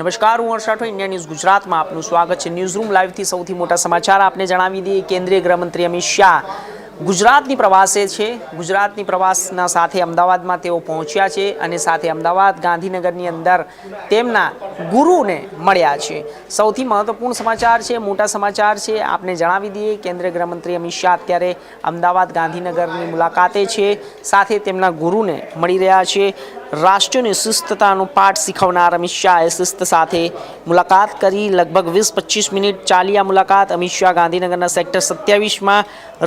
નમસ્કાર, હું હર્ષ Rathod India news ગુજરાતમાં આપનું સ્વાગત છે. ન્યૂઝ રૂમ લાઈવથી સૌથી મોટા સમાચાર આપને જણાવી દઈએ. કેન્દ્રીય ગૃહમંત્રી અમિત શાહ ગુજરાતની પ્રવાસે છે. ગુજરાતની પ્રવાસના સાથે અમદાવાદમાં તેઓ પહોંચ્યા છે અને સાથે અમદાવાદ ગાંધીનગરની અંદર તેમના ગુરુને મળ્યા છે. સૌથી મહત્વપૂર્ણ સમાચાર છે, મોટા સમાચાર છે, આપને જણાવી દઈએ. કેન્દ્રીય ગૃહમંત્રી અમિત શાહ અત્યારે અમદાવાદ ગાંધીનગરની મુલાકાતે છે. સાથે તેમના ગુરુને મળી રહ્યા છે. રાષ્ટ્રીય શિસ્તતાનો પાઠ શીખવનાર અમિત શાહે શિસ્ત સાથે મુલાકાત કરી. લગભગ વીસ પચીસ મિનિટ ચાલી આ મુલાકાત. અમિત શાહ ગાંધીનગરના સેક્ટર સત્યાવીસમાં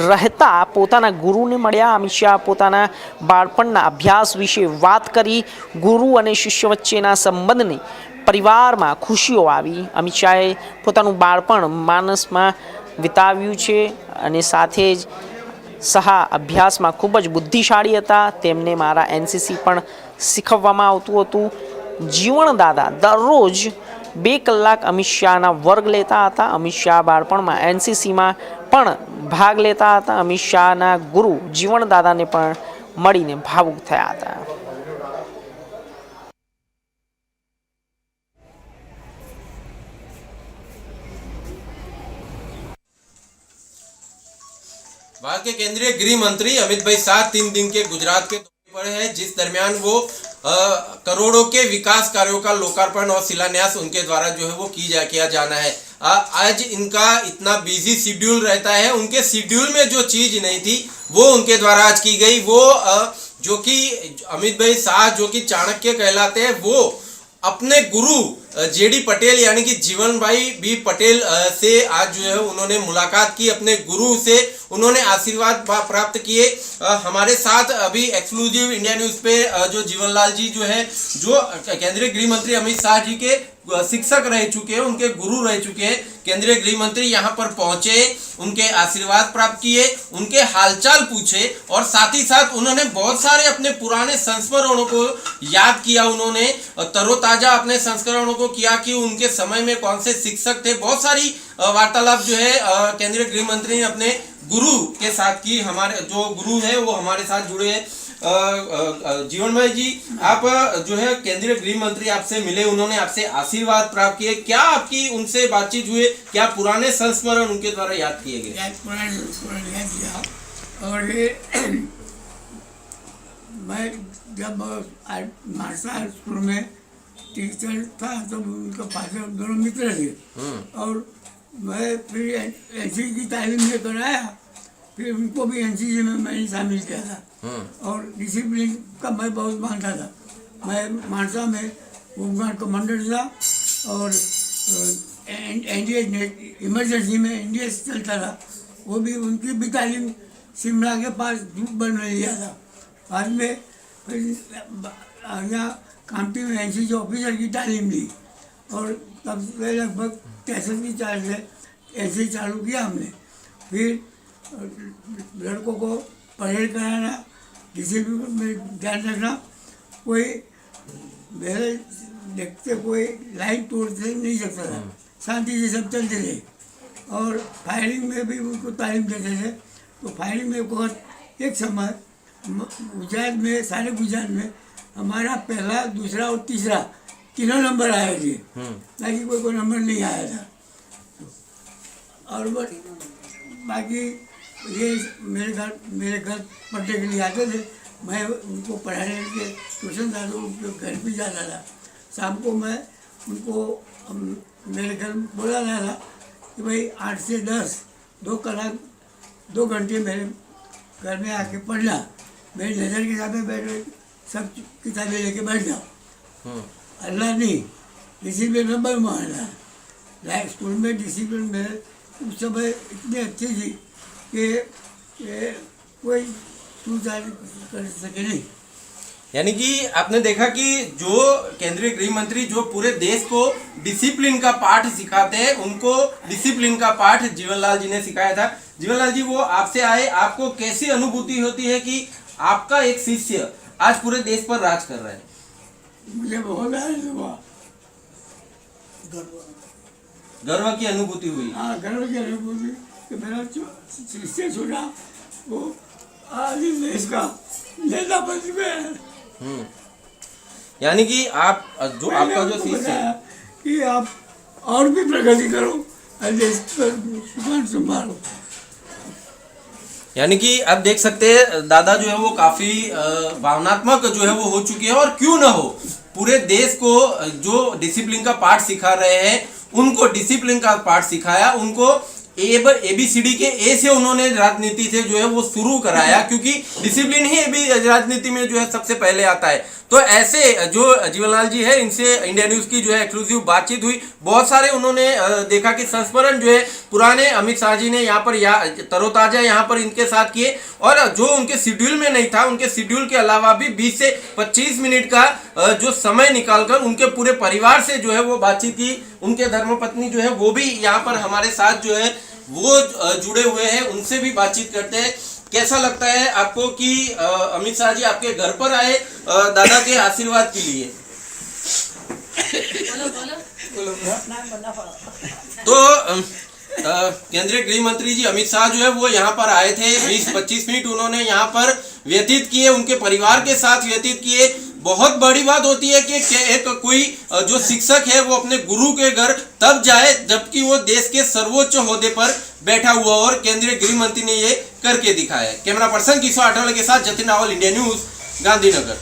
રહેતા પોતાના ગુરુને મળ્યા. અમિત શાહ પોતાના બાળપણના અભ્યાસ વિશે વાત કરી. ગુરુ અને શિષ્ય વચ્ચેના સંબંધને પરિવારમાં ખુશીઓ આવી. અમિત શાહે પોતાનું બાળપણ માનસમાં વિતાવ્યું છે અને સાથે જ સહા અભ્યાસમાં ખૂબ જ બુદ્ધિશાળી હતા. તેમને મારા એનસીસી પણ શીખવવામાં આવતું હતું જીવણદાદા દરરોજ બે કલાક અમિત શાહના વર્ગ લેતા હતા અમિત શાહ બાળપણમાં એનસીસીમાં પણ ભાગ લેતા હતા અમિત શાહના ગુરુ જીવણદાદાને પણ મળીને ભાવુક થયા હતા भारत के केंद्रीय गृह मंत्री अमित भाई शाह तीन दिन के गुजरात के दौरे पर है जिस दरमियान वो आ, करोड़ों के विकास कार्यों का लोकार्पण और शिलान्यास उनके द्वारा जो है वो की जा किया जाना है। आ, आज इनका इतना बिज़ी शेड्यूल रहता है उनके शेड्यूल में जो चीज़ नहीं थी वो उनके द्वारा आज की गई। वो आ, जो कि अमित भाई शाह जो कि चाणक्य कहलाते हैं वो अपने गुरु जेडी पटेल यानी कि जीवन भाई बी पटेल से आज जो है उन्होंने मुलाकात की, अपने गुरु से उन्होंने आशीर्वाद प्राप्त किए। हमारे साथ अभी एक्सक्लूसिव इंडिया न्यूज़ पे जो जीवनलाल जी जो है, जो केंद्रीय गृह मंत्री अमित शाह जी के शिक्षक रह चुके हैं, उनके गुरु रह चुके हैं, केंद्रीय गृह मंत्री यहाँ पर पहुँचे, उनके आशीर्वाद प्राप्त किए, उनके हालचाल पूछे और साथ ही साथ उन्होंने बहुत सारे अपने पुराने संस्मरणों को याद किया उन्होंने तरोताजा अपने संस्करणों को किया कि उनके समय में कौन से शिक्षक थे? बहुत सारी वार्तालाप जो है केंद्रीय गृह मंत्री ने अपने गुरु के साथ की। हमारे, जो गुरु है, वो हमारे साथ जुड़े हैं। जीवन भाई जी, आप जो है, केंद्रीय गृह मंत्री आपसे मिले, उन्होंने आपसे आशीर्वाद प्राप्त किए। क्या आपकी उनसे बातचीत हुई? क्या पुराने संस्मरण उनके द्वारा याद किए गए? और, मैं जब मारसा स्कूल में टीचर था तो उनका फादर दोनों मित्र थे। और मैं फिर एन की तालीम लेकर आया फिर उनको भी एन सी में मैंने शामिल किया था। और डिसिप्लिन का मैं बहुत मानता था। मैं मानसा में होमगार्ड कमांडर था और एन एनडीए इमरजेंसी में एन एनडीए चलता था। वो भी उनकी भी तालीम शिमला के पास ग्रुप बन लिया था बाद में फिर यहाँ में एन ऑफिसर की तालीम ली और तब से लगभग तिरसठ की चाल से ऐसे ही चालू किया हमने। फिर लड़कों को परहेज कराना डिसिप्लिन में ध्यान रखना कोई मेरे देखते कोई लाइन तोड़ते नहीं सकता था। शांति से सब चलते थे और फायरिंग में भी उनको तालीम देते थे। तो फायरिंग में एक वक्त एक समय गुजरात में सारे गुजरात में हमारा पहला दूसरा और तीसरा तीनों नंबर आए थे। ताकि कोई कोई नंबर नहीं आया था। और बाकी ये मेरे घर मेरे घर पढ़ने के लिए आते थे। मैं उनको पढ़ाने के लिए ट्यूशन था तो उनके घर भी जाता था। शाम को मैं उनको मेरे घर बोला रहा था कि भाई आठ से दस दो कलाक दो घंटे मेरे घर में आके पढ़ना। मेरी नज़र के सामने बैठे सब किताबें लेके बैठ जाओ। अल्लाह नहीं डिसिप्लिन नंबर मारना लाइफ स्कूल में डिसिप्लिन में उस समय इतनी अच्छी थी कि कि कोई टूटा कर सके नहीं। यानी कि आपने देखा कि जो केंद्रीय गृह मंत्री जो पूरे देश को डिसिप्लिन का पाठ सिखाते हैं उनको डिसिप्लिन का पाठ जीवनलाल जी ने सिखाया था। जीवनलाल जी वो आपसे आए आपको कैसी अनुभूति होती है कि आपका एक शिष्य आज पूरे देश पर राज कर रहा है। मुझे बहुत हुआ। गर्व। की अनुभूति हुई। हाँ गर्व की अनुभूति। कि मेरा जो शिष्य छोटा वो आज इस देश का नेता बन चुके हैं यानी कि आप जो आपका जो शिष्य है। कि आप और भी प्रगति करो और देश पर संभालो यानी कि आप देख सकते हैं, दादा जो है वो काफ़ी भावनात्मक जो है वो हो चुके हैं और क्यों ना हो। पूरे देश को जो डिसिप्लिन का पार्ट सिखा रहे हैं, उनको डिसिप्लिन का पार्ट सिखाया, उनको एबीसीडी के ए से उन्होंने राजनीति से जो है वो शुरू कराया, क्योंकि डिसिप्लिन ही राजनीति में जो है सबसे पहले आता है। तो ऐसे, जो जीवनलाल जी है, इनसे इंडिया न्यूज़ की जो है एक्सक्लूसिव बातचीत हुई। बहुत सारे उन्होंने देखा कि संस्मरण जो है, पुराने अमित शाह जी ने यहाँ पर या, तरोताजा यहाँ पर इनके साथ किए। और जो उनके शेड्यूल में नहीं था, उनके शेड्यूल के अलावा भी 20 से 25 मिनट का जो समय निकालकर उनके पूरे परिवार से जो है वो बातचीत की। उनके धर्मपत्नी जो है, वो भी यहाँ पर हमारे साथ जो है, वो जुड़े हुए हैं, उनसे भी बातचीत करते हैं। कैसा लगता है आपको कि अमित शाह जी आपके घर पर आए दादा के आशीर्वाद के लिए? तो केंद्रीय गृह मंत्री जी अमित शाह जो है वो यहाँ पर आए थे 20-25 मिनट उन्होंने यहाँ पर व्यतीत किए उनके परिवार के साथ व्यतीत किए। बहुत बड़ी बात होती है कि कि एक कोई जो शिक्षक है वो अपने गुरु के घर तब जाए जबकि वो देश के सर्वोच्च होदे पर बैठा हुआ और केंद्रीय गृह मंत्री ने ये करके दिखाया है कैमरा पर्सन किशोर आठवले के साथ जतिन रावल इंडिया न्यूज गांधीनगर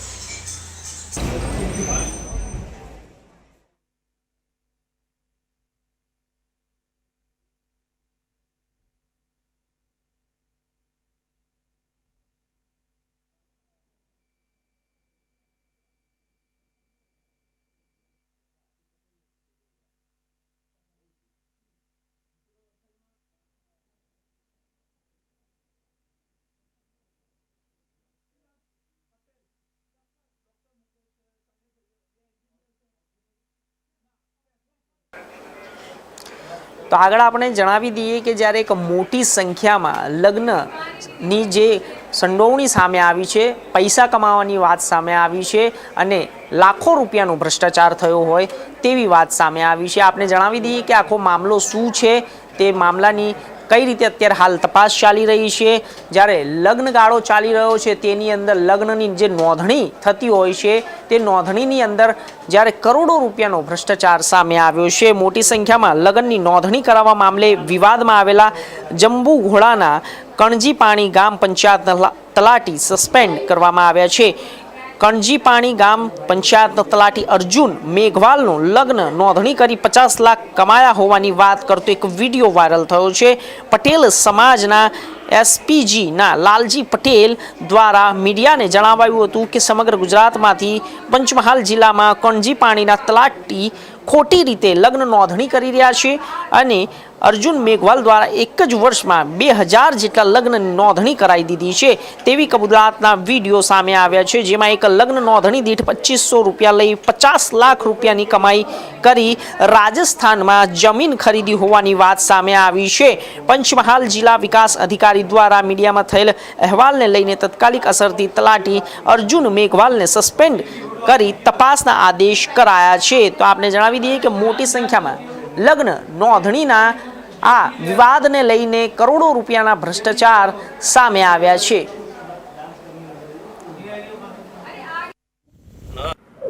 તો આગળ આપણે જણાવી દઈએ કે જ્યારે એક મોટી સંખ્યામાં લગ્નની જે સંડોવણી સામે આવી છે, પૈસા કમાવાની વાત સામે આવી છે અને લાખો રૂપિયાનો ભ્રષ્ટાચાર થયો હોય તેવી વાત સામે આવી છે. આપણે જણાવી દઈએ કે આખો મામલો શું છે, તે મામલાની કઈ રીતે અત્યારે હાલ તપાસ ચાલી રહી છે? જ્યારે લગ્નગાળો ચાલી રહ્યો છે, તેની અંદર લગ્નની જે નોંધણી થતી હોય છે, તે નોંધણીની અંદર જ્યારે કરોડો રૂપિયાનો ભ્રષ્ટાચાર સામે આવ્યો છે, મોટી સંખ્યામાં લગ્નની નોંધણી કરાવવા મામલે વિવાદમાં આવેલા જંબુ ઘોડાના કણજી પાણી ગામ પંચાયત તલા- તલાટી સસ્પેન્ડ કરવામાં આવ્યા છે. કણજીપાણી ગામ પંચાયતનો તલાટી અર્જુન મેઘવાલનું લગ્ન નોંધણી કરી પચાસ લાખ કમાયા હોવાની વાત કરતો એક વીડિયો વાયરલ થયો છે. પટેલ સમાજના એસપીજીના લાલજી પટેલ દ્વારા મીડિયાને જણાવાયું હતું કે સમગ્ર ગુજરાતમાંથી પંચમહાલ જિલ્લામાં કણજીપાણીના તલાટી ખોટી રીતે લગ્ન નોંધણી કરી રહ્યા છે અને અર્જુન મેઘવાલ દ્વારા એક જ વર્ષમાં બે હજાર જેટલા લગ્ન નોંધણી કરાવી દીધી છે તેવી કબૂલાતના વીડિયો સામે આવ્યા છે, જેમાં એક લગ્ન નોંધણી દીઠ પચીસો રૂપિયા લઈ પચાસ લાખ રૂપિયાની કમાઈ કરી રાજસ્થાનમાં જમીન ખરીદી હોવાની વાત સામે આવી છે. પંચમહાલ જિલ્લા વિકાસ અધિકારી દ્વારા મીડિયામાં થયેલ અહેવાલને લઈને તત્કાલિક અસરથી તલાટી અર્જુન મેઘવાલને સસ્પેન્ડ કરી તપાસના આદેશ કરાયા છે. તો આપને જણાવી દઈએ કે મોટી સંખ્યામાં લગ્ન નોંધણીના આ વિવાદને લઈને કરોડો રૂપિયાના ભ્રષ્ટાચાર સામે આવ્યા છે.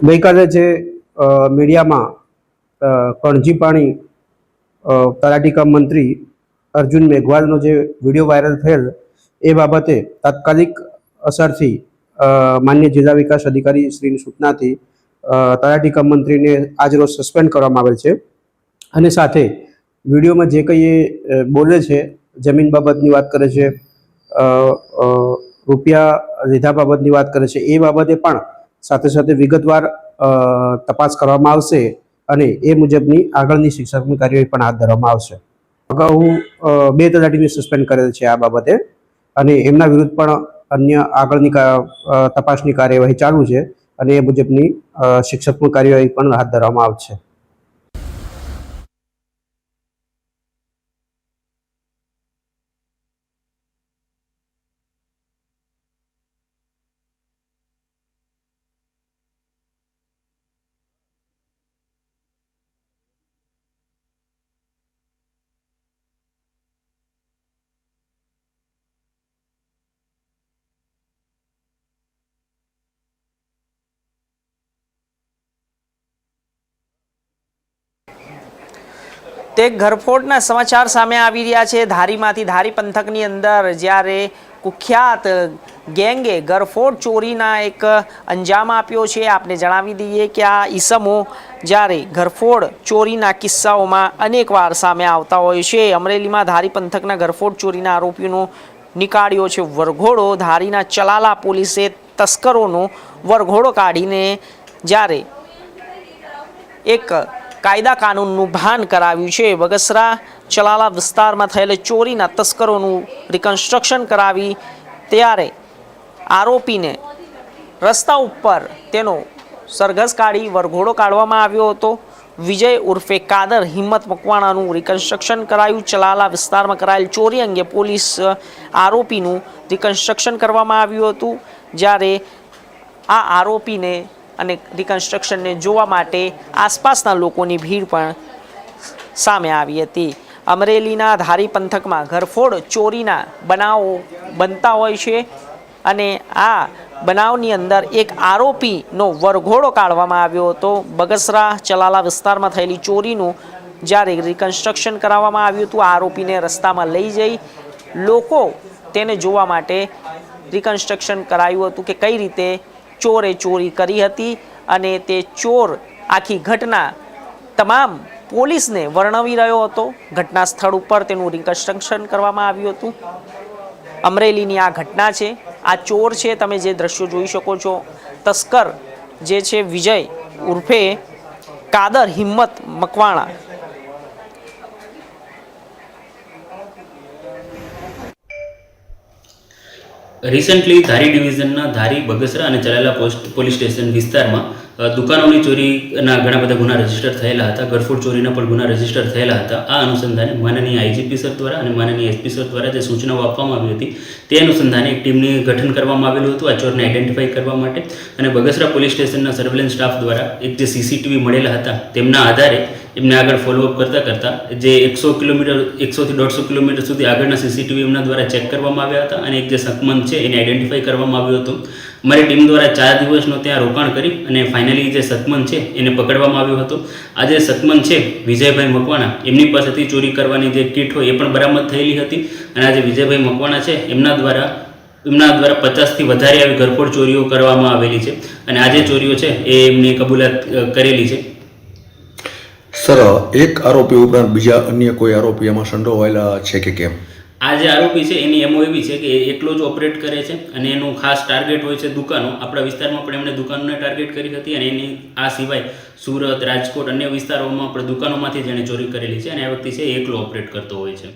ગઈકાલે જે મીડિયામાં કણજી પાણી તલાટીકામ મંત્રી અર્જુન મેઘવાલનો જે વીડિયો વાયરલ થયેલ, એ બાબતે તાત્કાલિક અસરથી માન્ય જિલ્લા વિકાસ અધિકારી શ્રીની સૂચનાથી તલાટી કમ મંત્રીને આજરોજ સસ્પેન્ડ કરવામાં આવેલ છે. અને સાથે વિડીયોમાં જે કંઈ એ બોલે છે, જમીન બાબતની વાત કરે છે રૂપિયા લીધા બાબતની વાત કરે છે, એ બાબતે પણ સાથે સાથે વિગતવાર તપાસ કરવામાં આવશે અને એ મુજબની આગળની શિક્ષકની કાર્યવાહી પણ હાથ ધરવામાં આવશે. અગાઉ બે તલાટીને સસ્પેન્ડ કરેલ છે આ બાબતે અને એમના વિરુદ્ધ પણ અન્ય આગળની તપાસની કાર્યવાહી ચાલુ છે અને એ મુજબની શિક્ષક કાર્યવાહી પણ હાથ ધરવામાં આવશે. તે ઘરફોડના સમાચાર સામે આવી રહ્યા છે. ધારીમાંથી ધારી પંથકની અંદર જ્યારે કુખ્યાત ગેંગે ઘરફોડ ચોરીના એક અંજામ આપ્યો છે, આપને જણાવી દઈએ કે આ ઈસમો જ્યારે ઘરફોડ ચોરીના કિસ્સાઓમાં અનેકવાર સામે આવતા હોય છે. અમરેલીમાં ધારી પંથકના ઘરફોડ ચોરીના આરોપીનો નીકાળ્યો છે વરઘોડો. ધારીના ચલાલા પોલીસે તસ્કરોનો વરઘોડો કાઢીને જ્યારે એક કાયદા કાનૂનનું ભાન કરાવ્યું છે. બગસરા, ચલાલા વિસ્તારમાં થયેલ ચોરીના તસ્કરોનું રિકન્સ્ટ્રક્શન કરાવી ત્યારે આરોપીને રસ્તા ઉપર તેનો સરઘસ કાઢી વરઘોડો કાઢવામાં આવ્યો હતો. વિજય ઉર્ફે કાદર હિંમત મકવાણાનું રિકન્સ્ટ્રક્શન કરાયું. ચલાલા વિસ્તારમાં કરાયેલ ચોરી અંગે પોલીસ આરોપીનું રિકન્સ્ટ્રક્શન કરવામાં આવ્યું હતું. જ્યારે આ આરોપીને અને રિકન્સ્ટ્રક્શનને જોવા માટે આસપાસના લોકોની ભીડ પણ સામે આવી હતી. અમરેલીના ધારી પંથકમાં ઘરફોડ, ચોરીના બનાવો બનતા હોય છે અને આ બનાવની અંદર એક આરોપીનો વરઘોડો કાઢવામાં આવ્યો હતો. બગસરા, ચલાલા વિસ્તારમાં થયેલી ચોરીનું જ્યારે રિકન્સ્ટ્રક્શન કરાવવામાં આવ્યું હતું આરોપીને રસ્તામાં લઈ જઈ લોકો તેને જોવા માટે રિકન્સ્ટ્રક્શન કરાયું હતું કે કઈ રીતે ચોરે ચોરી કરી હતી અને તે ચોર આખી ઘટના તમામ પોલીસને વર્ણવી રહ્યો હતો. ઘટના સ્થળ ઉપર તેનું રિકન્સ્ટ્રક્શન કરવામાં આવ્યું હતું. અમરેલીની આ ઘટના છે. આ ચોર છે, તમે જે દ્રશ્યો જોઈ શકો છો. તસ્કર જે છે, વિજય ઉર્ફે કાદર હિંમત મકવાણા રિસન્ટલી ધારી ડિવિઝનના ધારી બગસરા અને ચલાલા પોસ્ટ પોલીસ સ્ટેશન વિસ્તારમાં દુકાનોની ચોરીના ઘણા બધા ગુના રજિસ્ટર થયેલા હતા. ગરફોડ ચોરીના પણ ગુના રજિસ્ટર થયેલા હતા. આ અનુસંધાને માનનીય આઈજીપી સર દ્વારા અને માનનીય એસપી સર દ્વારા જે સૂચનાઓ આપવામાં આવી હતી, તે અનુસંધાને એક ટીમની ગઠન કરવામાં આવેલું હતું. આ ચોરને આઈડેન્ટિફાઈ કરવા માટે અને બગસરા પોલીસ સ્ટેશનના સર્વેલન્સ સ્ટાફ દ્વારા એક જે સીસીટીવી મળેલા હતા, તેમના આધારે એમને આગળ ફોલોઅપ કરતાં કરતાં જે એકસો કિલોમીટર, એકસોથી દોઢસો કિલોમીટર સુધી આગળના સીસીટીવી એમના દ્વારા ચેક કરવામાં આવ્યા હતા અને એક જે સકમંદ છે એને આઈડેન્ટિફાઈ કરવામાં આવ્યું હતું. મારી ટીમ દ્વારા ચાર દિવસનો ત્યાં રોકાણ કરી અને ફાઇનલી જે સકમંદ છે એને પકડવામાં આવ્યો હતો. આ જે સકમંદ છે વિજયભાઈ મકવાણા, એમની પાસેથી ચોરી કરવાની જે કીટ હોય એ પણ બરામદ થયેલી હતી અને આજે વિજયભાઈ મકવાણા છે એમના દ્વારા એમના દ્વારા પચાસથી વધારે આવી ઘરફોડ ચોરીઓ કરવામાં આવેલી છે અને આ જે ચોરીઓ છે એ એમની કબૂલાત કરેલી છે. સર, એક આરોપી ઉપરાંત બીજા અન્ય કોઈ આરોપી એમાં સંડોવાયેલા છે કે કેમ? આ જે આરોપી છે, એની એમઓ એવી છે કે એકલો જ ઓપરેટ કરે છે અને એનું ખાસ ટાર્ગેટ હોય છે દુકાનો. આપણા વિસ્તારમાં પણ એમણે દુકાનોને ટાર્ગેટ કરી હતી અને એની આ સિવાય સુરત, રાજકોટ અન્ય વિસ્તારોમાં પણ દુકાનોમાંથી જ એણે ચોરી કરેલી છે અને આ વ્યક્તિ છે એકલો ઓપરેટ કરતો હોય છે.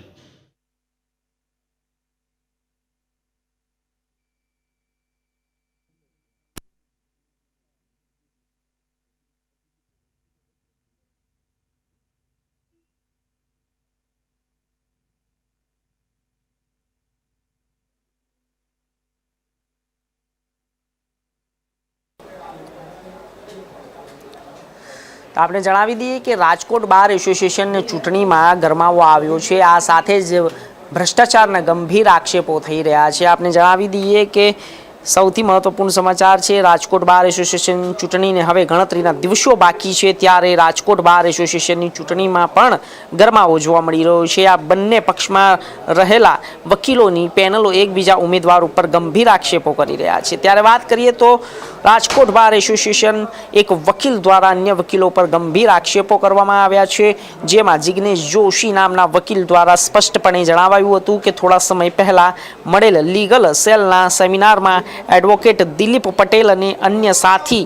તો આપણે જણાવી દઈએ કે રાજકોટ બાર એસોસિએશનની ચૂંટણીમાં ગરમાવો આવ્યો છે. આ સાથે જ ભ્રષ્ટાચારના ગંભીર આક્ષેપો થઈ રહ્યા છે. આપણે જણાવી દઈએ કે સૌથી મહત્વપૂર્ણ સમાચાર છે, રાજકોટ બાર એસોસિએશન ચૂંટણીને હવે ગણતરીના દિવસો બાકી છે, ત્યારે રાજકોટ બાર એસોસિએશનની ચૂંટણીમાં પણ ગરમાવો જોવા મળી રહ્યો છે. આ બંને પક્ષમાં રહેલા વકીલોની પેનલો એકબીજા ઉમેદવાર ઉપર ગંભીર આક્ષેપો કરી રહ્યા છે. ત્યારે વાત કરીએ તો રાજકોટ બાર એસોસિએશન એક વકીલ દ્વારા અન્ય વકીલો પર ગંભીર આક્ષેપો કરવામાં આવ્યા છે. જેમાં જિગ્નેશ જોશી નામના વકીલ દ્વારા સ્પષ્ટપણે જણાવાયું હતું કે થોડા સમય પહેલાં મળેલ લીગલ સેલના સેમિનારમાં એડવોકેટ દિલીપ પટેલ અને અન્ય સાથી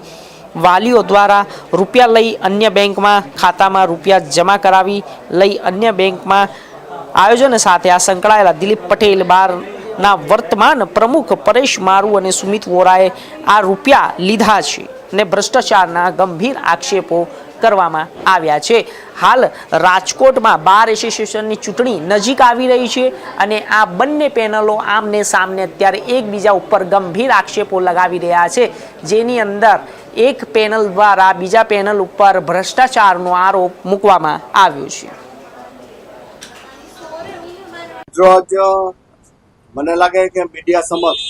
વાલીઓ દ્વારા રૂપિયા લઈ અન્ય બેંકમાં ખાતામાં રૂપિયા જમા કરાવી લઈ અન્ય બેંકમાં આયોજન સાથે આ સંકળાયેલા દિલીપ પટેલ બારના વર્તમાન પ્રમુખ પરેશ મારુ અને સુમિત વોરાએ આ રૂપિયા લીધા છે ને ભ્રષ્ટાચારના ગંભીર આક્ષેપો કરવામાં આવ્યા છે. હાલ રાજકોટમાં બાર એસોસિએશનની ચૂંટણી નજીક આવી રહી છે અને આ બંને પેનલો આમને સામને અત્યારે એકબીજા ઉપર ગંભીર આક્ષેપો લગાવી રહ્યા છે. જેની અંદર એક પેનલ દ્વારા બીજા પેનલ ઉપર ભ્રષ્ટાચારનો આરોપ મૂકવામાં આવ્યો છે. રોજ મને લાગે કે મીડિયા સમક્ષ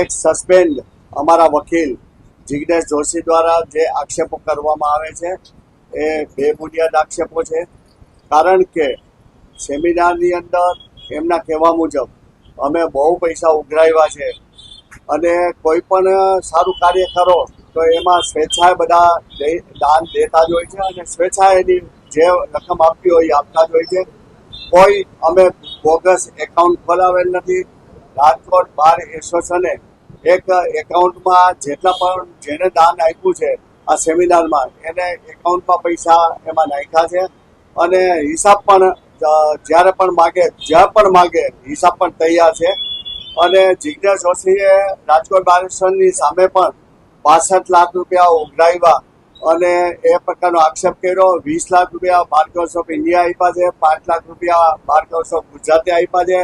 એક સસ્પેન્ડ અમારા વકીલ જિગ્નેશ જોશી દ્વારા જે આક્ષેપો કરવામાં આવે છે, એ બેબુનિયાદ આક્ષેપો છે. કારણ કે સેમિનારની અંદર એમના કહેવા મુજબ અમે બહુ પૈસા ઉઘરાવ્યા છે અને કોઈ પણ સારું કાર્ય કરો તો એમાં સ્વેચ્છાએ બધા દાન દેતા જ હોય છે અને સ્વેચ્છાએ એની જે રકમ આપવી હોય આપતા જ હોય છે. કોઈ અમે બોગસ એકાઉન્ટ ખોલાવેલ નથી. રાજકોટ બાર એસોસિએશને એક એકાઉન્ટમાં જેટલા પણ જેને દાન આપ્યું છે આ સેમિનારમાં, એને એકાઉન્ટમાં પૈસા એમાં નાખ્યા છે અને હિસાબ પણ, જ્યારે પણ માગે, જ્યાં પણ માગે, હિસાબ પણ તૈયાર છે. અને જિજ્ઞેશ જોશીએ રાજકોટ બાલેશ્વરની સામે પણ પાસઠ લાખ રૂપિયા ઉઘરાવ્યા અને એ પ્રકારનો આક્ષેપ કર્યો. વીસ લાખ રૂપિયા બાર કોર્સ ઓફ ઇન્ડિયા આપ્યા છે, પાંચ લાખ રૂપિયા બાર કોર્સ ઓફ ગુજરાતે આપ્યા છે.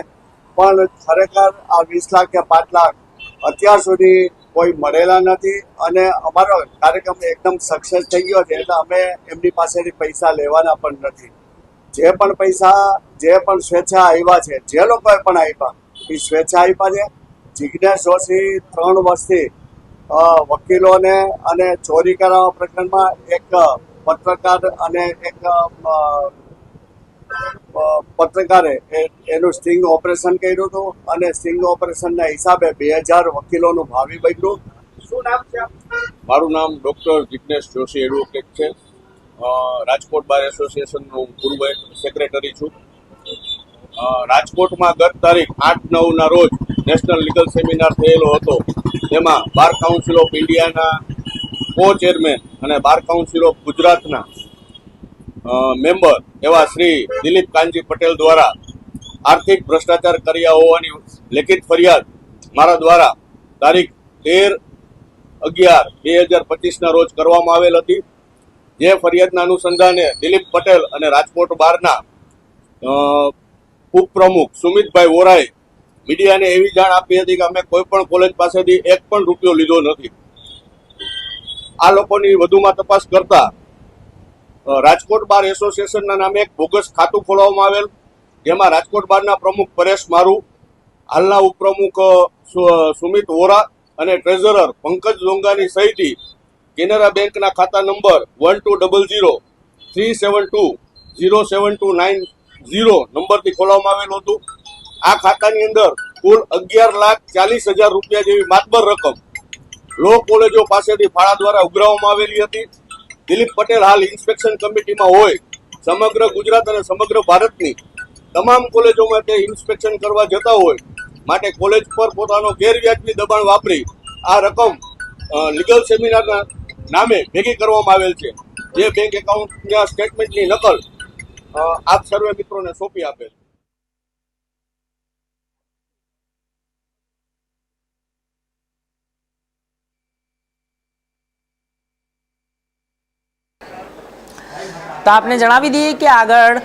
પણ ખરેખર આ વીસ લાખ કે પાંચ લાખ અત્યાર સુધી કોઈ મળેલા નથી અને અમારો કાર્યક્રમ એકદમ સક્સેસ થઈ ગયો છે, એટલે અમે એમની પાસેથી પૈસા લેવાના પણ નથી. જે પણ પૈસા, જે પણ સ્વેચ્છા આવ્યા છે, જે લોકોએ પણ આપ્યા એ સ્વેચ્છા આપ્યા છે. જિજ્ઞેશ જોશી ત્રણ વર્ષથી વકીલોને અને ચોરી કરાવવા પ્રકરણમાં એક પત્રકાર અને એક પત્રકારે એનું સ્ટિંગ ઓપરેશન કર્યું હતું અને સ્ટિંગ ઓપરેશનના હિસાબે બે હજાર વકીલોનું ભાવિ બન્યું. મારું નામ ડૉક્ટર જિજ્ઞેશ જોશી એડવોકેટ છે. રાજકોટ બાર એસોસિએશનનો હું પૂર્વ સેક્રેટરી છું. રાજકોટમાં ગત તારીખ આઠ નવના રોજ નેશનલ લીગલ સેમિનાર થયેલો હતો. તેમાં બાર કાઉન્સિલ ઓફ ઇન્ડિયાના કો ચેરમેન અને બાર કાઉન્સિલ ઓફ ગુજરાતના મેમ્બર એવા શ્રી દિલીપ કાનજી પટેલ દ્વારા આર્થિક ભ્રષ્ટાચાર કર્યા હોવાની લેખિત ફરિયાદ મારા દ્વારા તારીખ તેર અગિયાર બે હજાર પચીસના રોજ કરવામાં આવેલ હતી. જે ફરિયાદના અનુસંધાને દિલીપ પટેલ અને રાજકોટ બારના ઉપપ્રમુખ સુમિતભાઈ વોરાએ મીડિયાને એવી જાણ આપી હતી કે અમે કોઈ પણ કોલેજ પાસેથી એક પણ રૂપિયો લીધો નથી. આ લોકોની વધુમાં તપાસ કરતા રાજકોટ બાર એસોસિએશનના નામે એક બોગસ ખાતું ખોલવામાં આવેલ. જેમાં રાજકોટ બારના પ્રમુખ પરેશ મારુ, હાલના ઉપપ્રમુખ સુમિત વોરા અને ટ્રેઝરર પંકજ લોંગાની સહિતથી કેનેરા બેંકના ખાતા number one two double zero three seven two zero seven two nine zero નંબરથી ખોલવામાં આવેલું હતું. આ ખાતાની અંદર કુલ અગિયાર લાખ ચાલીસ હજાર રૂપિયા જેવી માતબર રકમ લો કોલેજો પાસેથી ફાળા દ્વારા ઉઘરાવવામાં આવેલી હતી. દિલીપ પટેલ હાલ ઇન્સ્પેક્શન કમિટીમાં હોય. સમગ્ર ગુજરાત અને સમગ્ર ભારતની તમામ કોલેજોમાં તે ઇન્સ્પેક્શન કરવા જતા હોય માટે કોલેજ પર પોતાનો ગેરવ્યાજબી દબાણ વાપરી આ રકમ લીગલ સેમિનારના નામે ભેગી કરવામાં આવેલ છે. જે બેંક એકાઉન્ટના સ્ટેટમેન્ટની નકલ આપ સર્વે મિત્રોને સોંપી આપેલ તો આપને જણાવી દઈએ કે આગળ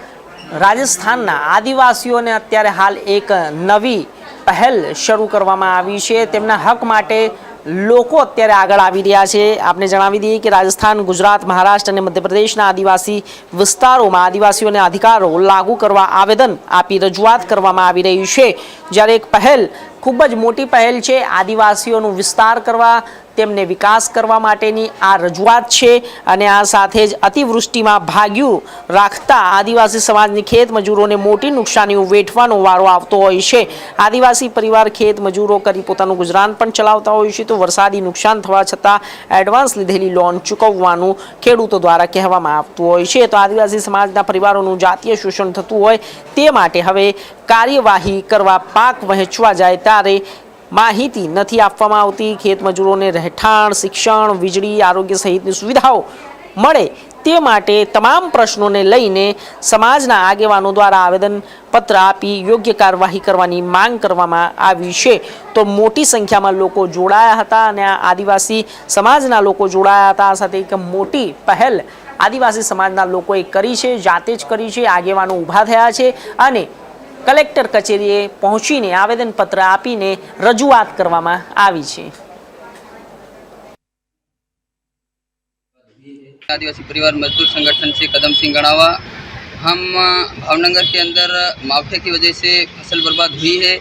રાજસ્થાનના આદિવાસીઓને અત્યારે હાલ એક નવી પહેલ શરૂ કરવામાં આવી છે. તેમના હક માટે લોકો અત્યારે આગળ આવી રહ્યા છે. આપને જણાવી દઈએ કે રાજસ્થાન, ગુજરાત, મહારાષ્ટ્ર અને મધ્યપ્રદેશના આદિવાસી વિસ્તારોમાં આદિવાસીઓને અધિકારો લાગુ કરવા આવેદન આપી રજૂઆત કરવામાં આવી રહી છે. જ્યારે એક પહેલ ખૂબ જ મોટી પહેલ છે. આદિવાસીઓનું વિસ્તાર કરવા તેમને વિકાસ કરવા માટેની આ રજૂઆત છે અને આ સાથે જ અતિવૃષ્ટિમાં ભાગ્યું રાખતા આદિવાસી સમાજની ખેત મજૂરોને મોટી નુકસાનીઓ વેઠવાનો વારો આવતો હોય છે. આદિવાસી પરિવાર ખેત મજૂરો કરી પોતાનું ગુજરાન પણ ચલાવતા હોય છે. તો વરસાદી નુકસાન થવા છતાં એડવાન્સ લીધેલી લોન ચૂકવવાનું ખેડૂતો દ્વારા કહેવામાં આવતું હોય છે. તો આદિવાસી સમાજના પરિવારોનું જાતીય શોષણ થતું હોય તે માટે હવે કાર્યવાહી કરવા પાક વહેંચવા જાય ત્યારે માહિતી નથી આપવામાં આવતી. ખેત મજૂરોને રહેઠાણ, શિક્ષણ, વીજળી, આરોગ્ય સહિતની સુવિધાઓ મળે તે માટે તમામ પ્રશ્નોને લઈને સમાજના આગેવાનો દ્વારા આવેદનપત્ર આપી યોગ્ય કાર્યવાહી કરવાની માંગ કરવામાં આવી છે. તો મોટી સંખ્યામાં લોકો જોડાયા હતા અને આ આદિવાસી સમાજના લોકો જોડાયા હતા. સાથે એક મોટી પહેલ આદિવાસી સમાજના લોકોએ કરી છે, જાતે જ કરી છે, આગેવાનો ઊભા થયા છે અને કલેક્ટર કચેરીએ પહોંચીને આવેદનપત્ર આપીને રજૂઆત કરવામાં આવી છે आदिवासी परिवार मजदूर संगठन से कदम सिंह गणावा हम अ, भावनगर के अंदर मावठे की वजह से फसल बर्बाद हुई है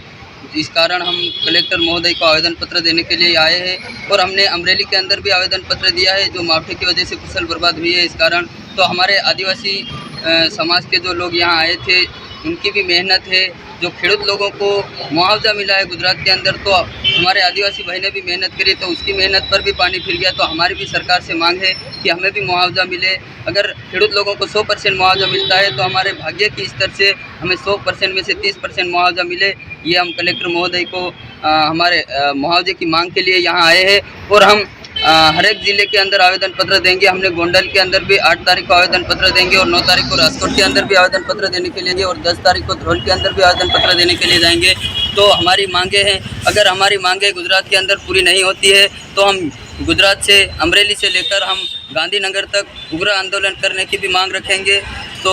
इस कारण हम कलेक्टर महोदय को आवेदन पत्र देने के लिए आए हैं और हमने अमरेली के अंदर भी आवेदन पत्र दिया है जो मावठे की वजह से फसल बर्बाद हुई है इस कारण तो हमारे आदिवासी अ, समाज के जो लोग यहाँ आए थे उनकी भी मेहनत है जो खेडूत लोगों को मुआवजा मिला है गुजरात के अंदर तो हमारे आदिवासी भाई ने भी मेहनत करी तो उसकी मेहनत पर भी पानी फिर गया तो हमारी भी सरकार से मांग है कि हमें भी मुआवजा मिले। अगर खेडूत लोगों को 100 परसेंट मुआवजा मिलता है तो हमारे भाग्य की स्तर से हमें 100 परसेंट में से 30 परसेंट मुआवजा मिले। ये हम कलेक्टर महोदय को अ, हमारे मुआवजे की मांग के लिए यहाँ आए हैं और हम हर एक ज़िले के अंदर आवेदन पत्र देंगे। हमने गोंडल के अंदर भी आठ तारीख को आवेदन पत्र देंगे और नौ तारीख को राजकोट के अंदर भी आवेदन पत्र देने के लिए और दस तारीख को धरोल के अंदर भी आवेदन पत्र देने के लिए जाएँगे। तो हमारी मांगे हैं। अगर हमारी मांगे गुजरात के अंदर पूरी नहीं होती है तो हम गुजरात से, अमरेली से लेकर हम गांधीनगर तक उग्र आंदोलन करने की भी मांग रखेंगे। तो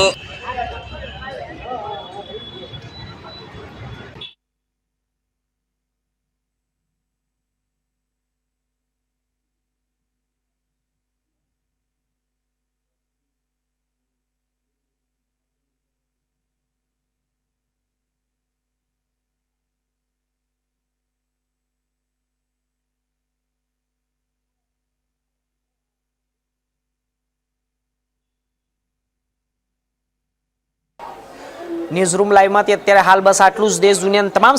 ન્યૂઝ રૂમ લાઈવમાંથી અત્યારે હાલ બસ આટલું જ. દેશ દુનિયાના તમામ